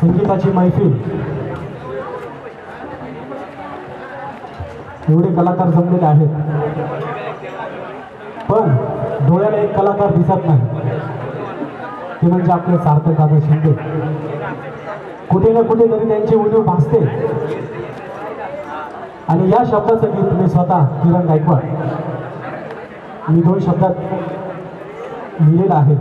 संगीताची मैफिल. एवढे कलाकार जमलेले आहेत. पण डोळ्याला एक कलाकार दिसत नाही. ते म्हणजे आपले सार्थक दादा शिंदे. कुठे ना कुठे तरी त्यांची उणीव भासते. आणि या शब्दाचं गीत मी स्वतः किरण गायकवाड. मी दोन शब्दात लिहिलेलं आहे.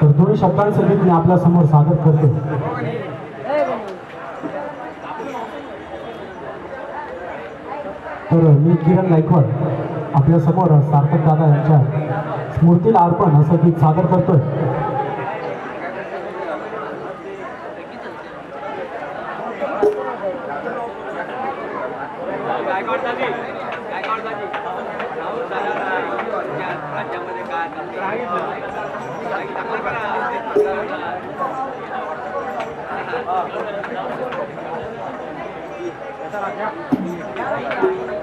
तर दोन शब्दांचं गीत मी आपल्यासमोर सादर करतो. तर मी किरण गायकवाड आपल्यासमोर सार्थक दादा यांच्या स्मृतीला अर्पण असं गीत सादर करतोय. गायकवाडसाठी राज्यामध्ये काय Thank you.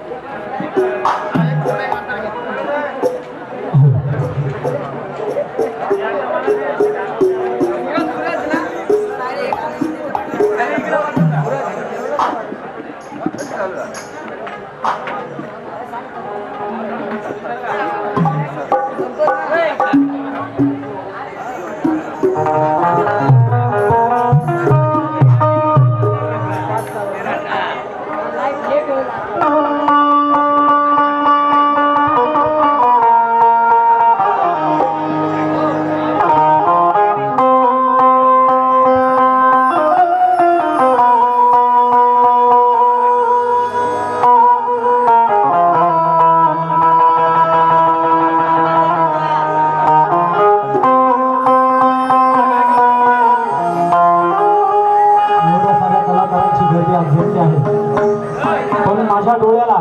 माझ्या डोळ्याला.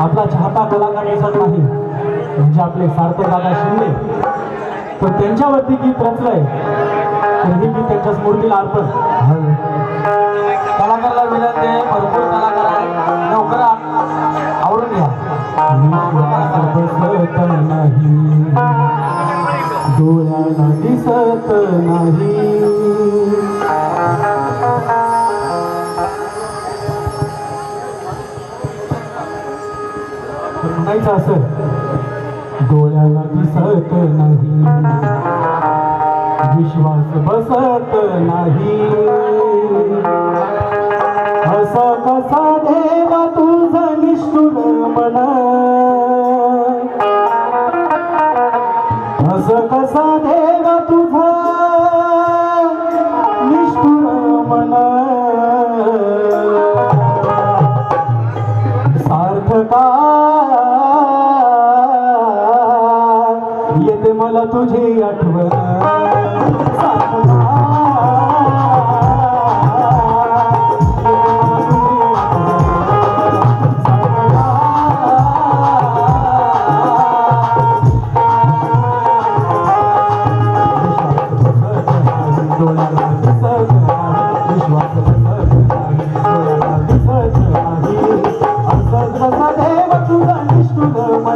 आपला चाहता कलाकार दिसत नाही. म्हणजे आपले सार्थक दादा शिंदे. तर त्यांच्यावरती गीत रचलंय. तर हे गीत त्यांच्या स्मृतीला अर्पण. कलाकारला विनंती आहे भरपूर कलाकार आहेत. लवकर आवडून घ्या. विश्वास नाही डोळ्याला दिसत नाही. म्हणायचं असं डोळ्याला दिसत नाही. विश्वास बसत नाही.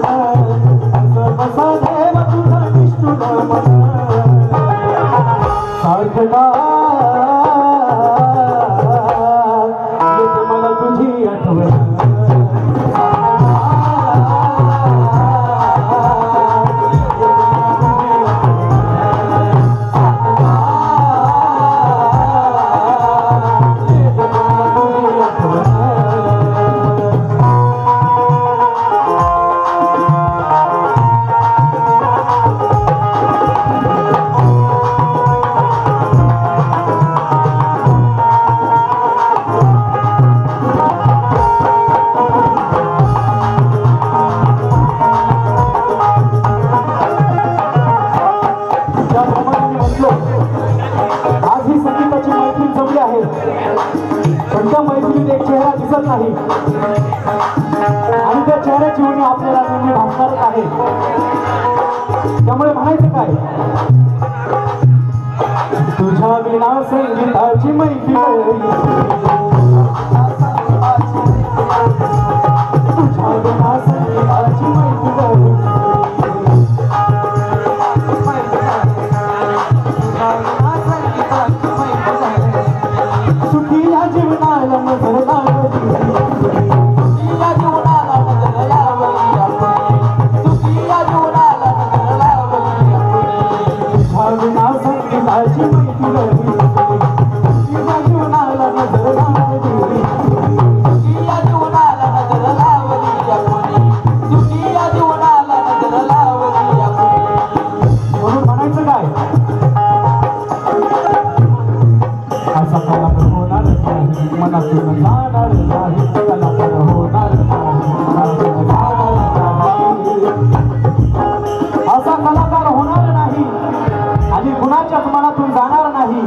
सार्थका आणि त्या चेहऱ्याची उणी आपल्याला नेहमी भासणारच आहे. त्यामुळे म्हणायचं काय? तुझ्या विना संगीताची मैत्री सकलात होणार मनातून होणार असा कलाकार होणार नाही. आणि मनातून जाणार नाही.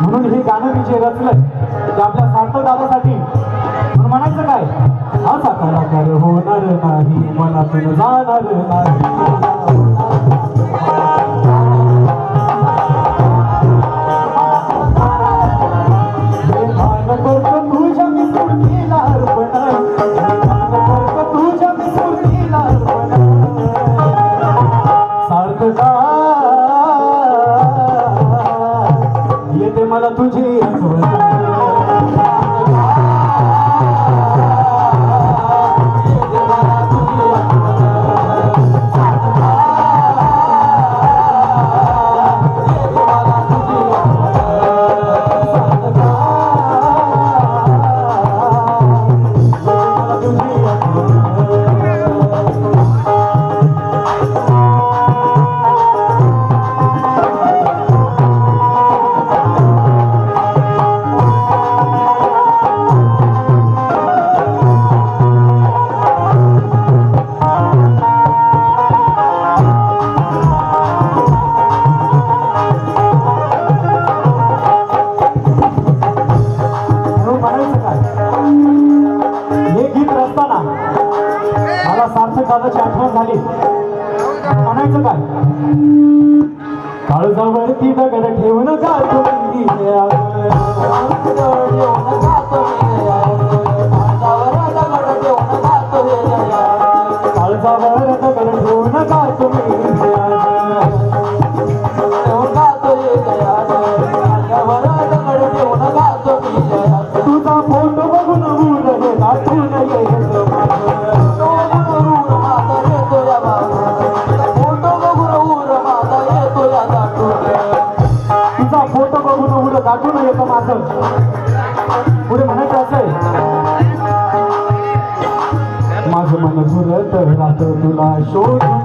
म्हणून हे गाणं मी जे ते आपल्या सार्थक दादासाठी. म्हणायचं काय? असा कलाकार होणार नाही. मनातून जाणार नाही. काळाची आठवण झाली. म्हणायचं काय? काळजावर ती दगड ठेवून जातो काळजावर दगड ठेवून जातो শোধ